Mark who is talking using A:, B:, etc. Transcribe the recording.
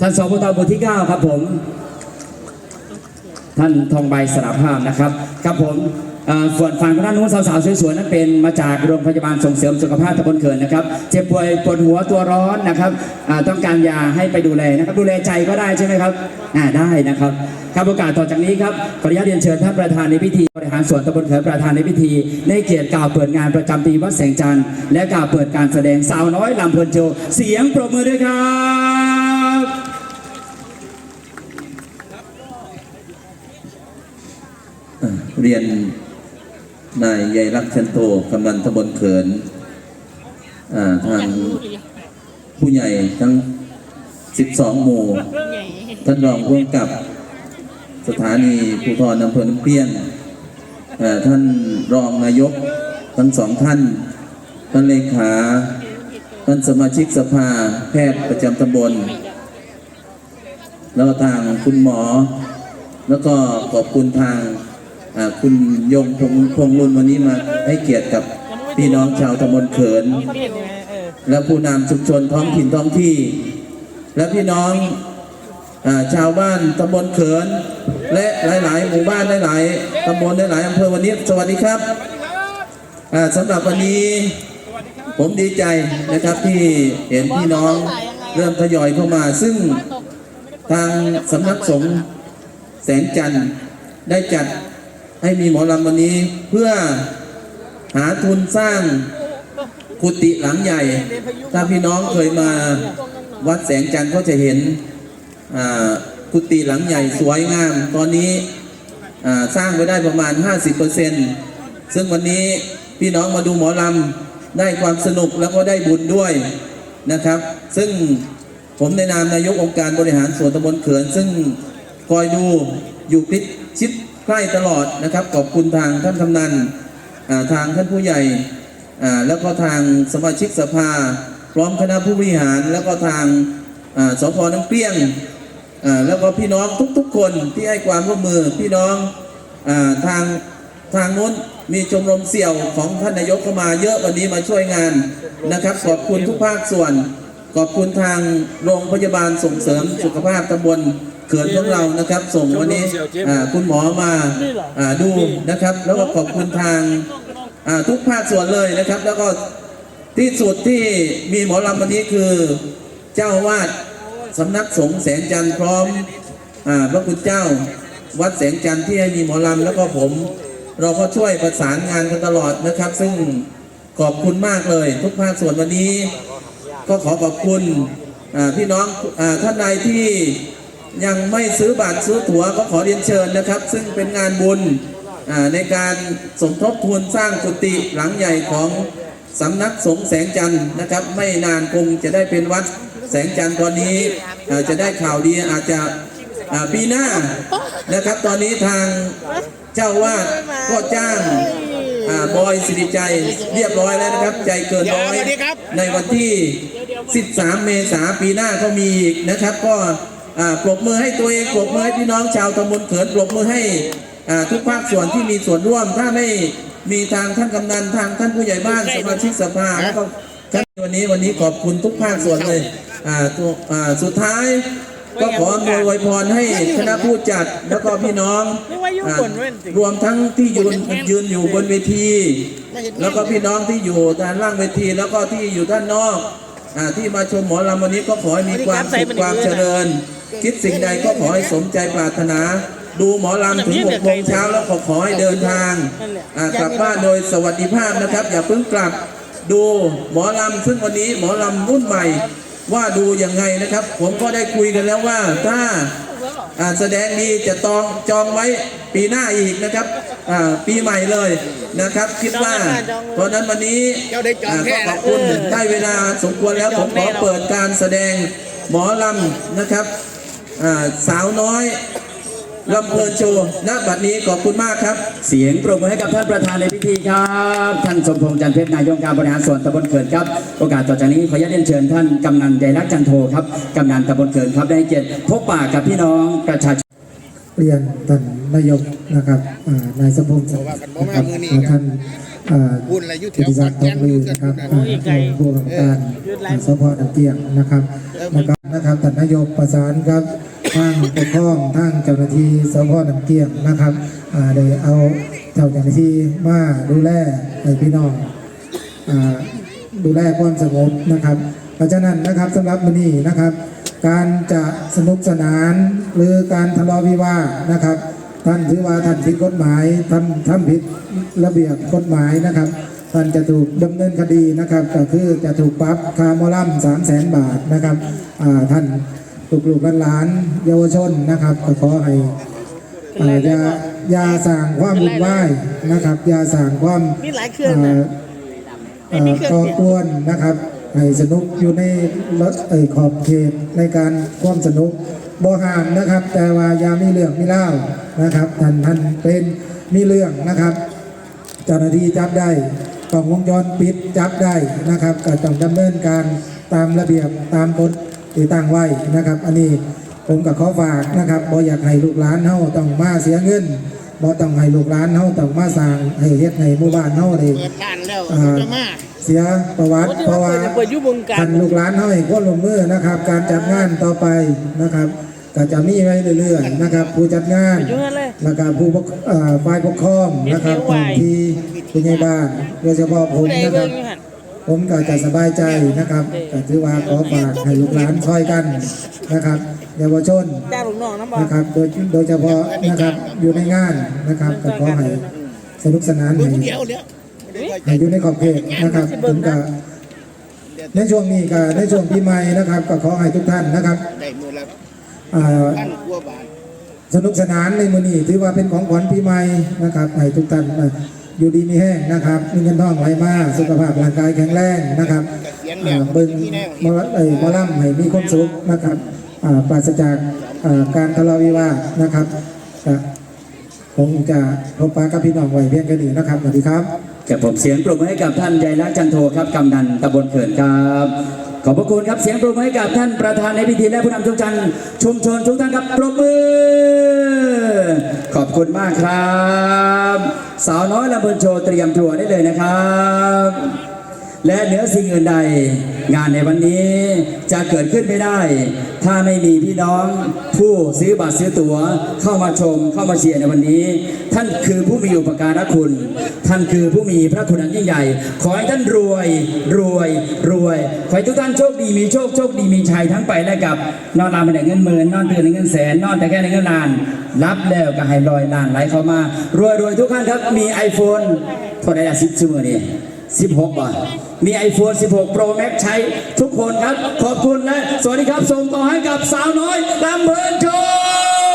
A: ท่านสอบตบทที่ 9 ครับผม ท่านทองใบสารภาพนะครับ ครับผมเอ่อส่วนฝั่งด้านนู้นสาวๆสวยๆนั้นเป็นมาจากโรงพยาบาลส่งเสริมสุขภาพตำบลเขินนะครับ เจ็บป่วยปวดหัวตัวร้อนนะครับต้องการยาให้ไปดูแลนะครับดูแลใจก็ได้ใช่ไหมครับอ่าได้นะครับครับโอกาสต่อจากนี้ครับขออนุญาตเรียนเชิญท่านประธานในพิธีบริหารส่วนตำบลเขินประธานในพิธี ได้เกียรติกล่าวเปิดงานประจำปีวัดแสงจันทร์และกล่าวเปิดการแสดงสาวน้อยลำเพลินโชว์เสียงปรบมือด้วยครับ
B: เรียนนายใหญ่รักชันโตกำนันตำบลเขินทางผู้ใหญ่ทั้ง 12 หมู่ ท่านรองผู้กำกับสถานีภูธรอำเภอน้ำเปี้ยงท่านรองนายกทั้งสองท่าน ท่านเลขา ท่านสมาชิกสภาแพทย์ประจำตำบล แล้วทางคุณหมอ แล้วก็ขอบคุณทาง คุณยงพงพงรุ่นวันนี้มาให้เกียรติกับพี่น้องชาวตำบลเขิน และผู้นำชุมชนท้องถิ่นท้องที่ และพี่น้องอชาวบ้านตำบลเขิน และหลาย ๆ หมู่บ้านหลาย ๆตำบลหลาย ๆอำเภอวันนี้สวัสดีครับสำหรับวันนี้ผมดีใจนะครับที่เห็นพี่น้องเริ่มทยอยเข้ามา ซึ่งทางสำนักสงฆ์แสงจันทร์ได้จัด ให้มีหมอลำวันนี้เพื่อหาทุนสร้างกุฏิหลังใหญ่ ถ้าพี่น้องเคยมาวัดแสงจันทร์ก็จะเห็นกุฏิหลังใหญ่สวยงาม ตอนนี้สร้างไว้ได้ประมาณ 50%ซึ่งวันนี้พี่น้องมาดูหมอลำได้ความสนุกแล้วก็ได้บุญด้วยนะครับ ซึ่งผมในนามนายกองค์การบริหารส่วนตำบลเขินซึ่งคอยดูอยู่พิชิด ใกล้ตลอดนะครับ ขอบคุณทางท่านกำนันทางท่านผู้ใหญ่แล้วก็ทางสมาชิกสภา พร้อมคณะผู้บริหาร แล้วก็ทางสพน้ำเกลี้ยงแล้วก็พี่น้องทุกๆ คนที่ให้ความร่วมมือพี่น้องอทางทางนู้นมีชมรมเสี่ยวของท่านนายกเข้ามาเยอะวันนี้มาช่วยงานนะครับ ขอบคุณทุกภาคส่วน ขอบคุณทางโรงพยาบาลส่งเสริมสุขภาพตำบล เขื่อนของเรานะครับ ส่งวันนี้อ่าคุณหมอมาอ่าดูนะครับ แล้วก็ขอบคุณทางอ่าทุกภาคส่วนเลยนะครับ แล้วก็ที่สุดที่มีหมอลำวันนี้คือเจ้าอาวาดสำนักสงฆ์แสงจันทร์พร้อมอาพระคุณเจ้าวัดแสงจันทร์ที่ให้มีหมอลำแล้วก็ผม เราก็ช่วยประสานงานกันตลอดนะครับ ซึ่งขอบคุณมากเลย ทุกภาคส่วนวันนี้ ก็ขอขอบคุณอ่าพี่น้องอาท่านใดที่ ยังไม่ซื้อบัตรซื้อตั๋วก็ขอเรียนเชิญนะครับ ซึ่งเป็นงานบุญอ่าในการสมทบทุนสร้างกุฏิหลังใหญ่ของสำนักสงฆ์แสงจันทร์นะครับ ไม่นานคงจะได้เป็นวัดแสงจันทร์ตอนนี้อ่าจะได้ข่าวดีอาจจะอ่าปีหน้านะครับ ตอนนี้ทางเจ้าวาดก็จ้างอ่าบอยสิริใจเรียบร้อยแล้วนะครับ ใจเกินร้อย
C: สวัสดีครับ
B: ในวันที่ 13 เมษายนปีหน้าก็มีอีกนะครับก็อ่า ปรบมือให้ตัวเองปรบมือให้พี่น้องชาวตำบลเขินปรบมือให้อ่าทุกภาคส่วนที่มีส่วนร่วม ถ้าไม่มีทางท่านกำนันทางท่านผู้ใหญ่บ้านสมาชิกสภาแล้วก็ท่านวันนี้วันนี้ขอบคุณทุกภาคส่วนเลยอ่าตัวอ่าสุดท้ายก็ขออำนวยอวยพรให้คณะผู้จัดแล้วก็พี่น้องอ่ารวมทั้งที่ยืนยืนอยู่บนเวที แล้วก็พี่น้องที่อยู่ด้านล่างเวที แล้วก็ที่อยู่ด้านนอกอาที่มาชมหมอลำวันนี้ก็ขอให้มีความสุขความเจริญ คิดสิ่งใดก็ขอให้สมใจปรารถนา ดูหมอลำถึงหกโมงเช้าแล้วก็ขอให้เดินทางกลับบ้านโดยสวัสดิภาพนะครับ อย่าเพิ่งกลับดูหมอลำซึ่งวันนี้หมอลำรุ่นใหม่ว่าดูยังไงนะครับ ผมก็ได้คุยกันแล้วว่าถ้าแสดงดีจะตองจองไว้ปีหน้าอีกนะครับปีใหม่เลยนะครับ คิดว่า เพราะนั้นวันนี้ก็ขอบคุณได้เวลาสมควรแล้วผมขอเปิดการแสดงหมอลำนะครับ สาวน้อยลำเพลินโชว์ณบัดนี้ขอบคุณมากครับ
A: เสียงปรบมือให้กับท่านประธานในพิธีครับ ท่านสมพงษ์จันทร์เพชรนายกการบริหารส่วนตำบลเขินครับ โอกาสต่อจากนี้ขออนุญาตเรียนเชิญท่านกำนันใจรักจันโทครับ กำนันตำบลเขินครับได้ให้เกียรติพบปะกับพี่น้องประชาชน
D: เรียนท่านนายกนะครับอ่านายสมพงษ์นะครับและท่าน
C: อ่า
D: บุญอะไรอยู่แถ
C: กิ
D: ว
C: ติ
D: ข
C: ศั
D: อกน
C: ดิ์ท
D: แก่
C: อนงลือนะครับอ่าผู้กำกับการสพน้ำเกียงนะครับนะครับนะครับท่านนายกประสานครับทางปกครองทางเจ้าหน้าที่สพน้ำเกียงนะครับอ่าได้เอาเจ้าหน้าที่มาดูแลให้พี่น้องอ่าดูแลความสงบนะครับ เพราะฉะนั้นนะครับสำหรับมื้อนี้นะครับ การจะสนุกสนานหรือการทะเลาะวิวาทนะครับ ท่านถือว่าท่านผิดกฎหมายทำทำผิดระเบียบกฎหมายนะครับท่านจะถูกดำเนินคดีนะครับ ก็คือจะถูกปรับคาร์มอลัมสามแสนบาทนะครับอ่าท่านลูกลูกๆหลานๆเยาวชนนะครับก็ขอให้เอ่ออย่าอย่าสั่งความวุ่นวายนะครับอย่าสั่งความ
E: มีหลายเครื่องนะ
C: เอ่อเอ่อก่อกวนนะครับให้สนุกอยู่ในรถเอ่ยขอบเขตในการความสนุก บ่หามนะครับ แต่ว่ายามีเรื่องมีเล่านะครับท่านท่านเป็นมีเรื่องนะครับ เจ้าหน้าที่จับได้กล้องวงจรปิดจับได้นะครับก็ต้องดำเนินการตามระเบียบตามกฎที่ตั้งไว้นะครับ อันนี้ผมกับขอฝากนะครับบ่อยากให้ลูกหลานเฮาต้องมาเสียเงิน บ่ต้องให้ลูกหลานเฮาต้องมาสร้างให้เฮ็ดให้หมู่บ้านเฮาได้
D: เปิดร้านแล้ว
C: อ่า
D: จะมา
C: เสียประวัติเพราะว่า
E: จะเปิดยุบวงการ
C: ท่านลูกหลานเฮาให้ความร่วมมือนะครับ การจัดงานต่อไปนะครับก็จะมีไว้เรื่อยๆนะครับ ผู้จัดงาน
E: อยู่นั่นเลย
C: แล้วก็ผู้ปกเอ่อฝ่ายปกครองนะครับท้องที่ผู้ใหญ่บ้านโดยเฉพาะผม
E: ผู้ใด
C: นะค
E: เบิ่
C: รับ
E: งอยู่หั่น
C: ผมก็จะสบายใจนะครับก็ถือว่าขอฝากให้ลูกหลานช่วยกันนะครับ เยาวชน
E: จ้าลูกน้องน้ำบ่
C: นะครับโดยโดยเฉพาะนะครับอยู่ในงานนะครับก็ขอให้สนุกสนานให้
D: เดี๋ยวเดี๋ยว
C: ให้อยู่ในขอบเขตนะครับผมก็ในช่วงนี้ก็ในช่วงปีใหม่นะครับ ก็ขอให้ทุกท่านนะครับ
D: ได้มือละ
C: อ่า
D: พันกว่าบาท
C: สนุกสนานในมื้อนี้ถือว่าเป็นของขวัญปีใหม่นะครับให้ทุกท่านอ่าอยู่ดีมีแห้งนะครับ มีเงินทองไหลมาสุขภาพร่างกายแข็งแรงนะครับอ่าเบิ่งหมอเอ้ยหมอลำให้มีความสุขนะครับอ่า ปราศจากการทะเลาะวิวาทนะครับผมจะพบปะกับพี่น้องไว้เพียงแค่นี้นะครับสวัสดีครับ
A: กับผมเสียงปรบมือให้กับท่านใจรักจันโทครับกำนันตำบลเขินครับ ขอบพระคุณครับเสียงปรบมือให้กับท่านประธานในพิธีและผู้นำทุกท่านชุมชนทุกท่านครับปรบมือ ขอบคุณมากครับ สาวน้อยลำเพลินโชว์เตรียมตัวได้เลยนะครับ และเหนือสิ่งอื่นใด งานในวันนี้จะเกิดขึ้นไม่ได้ ถ้าไม่มีพี่น้องผู้ซื้อบัตรซื้อตั๋วเข้ามาชมเข้ามาเชียร์ในวันนี้ ท่านคือผู้มีอุปการะคุณ ท่านคือผู้มีพระคุณอันยิ่งใหญ่ ขอให้ท่านรวยรวยรวยขอให้ทุกท่านโชคดีมีโชคโชคดีมีชัยทั้งไปและกับ นอนรามไปในเงินหมื่นนอนตื่นในเงินแสนนอนแต่แค่ในเงินล้าน รับแล้วก็ให้ลอยล้านไหลเข้ามารวยรวยทุกท่านครับมี iPhone เท่าไหร่ละสิบชั่วโมงนี่ 16 บาท มี iPhone 16 Pro Max ใช้ทุกคนครับ ขอบคุณและ สวัสดีครับ ส่งต่อให้กับสาวน้อยลำเพลินโชว์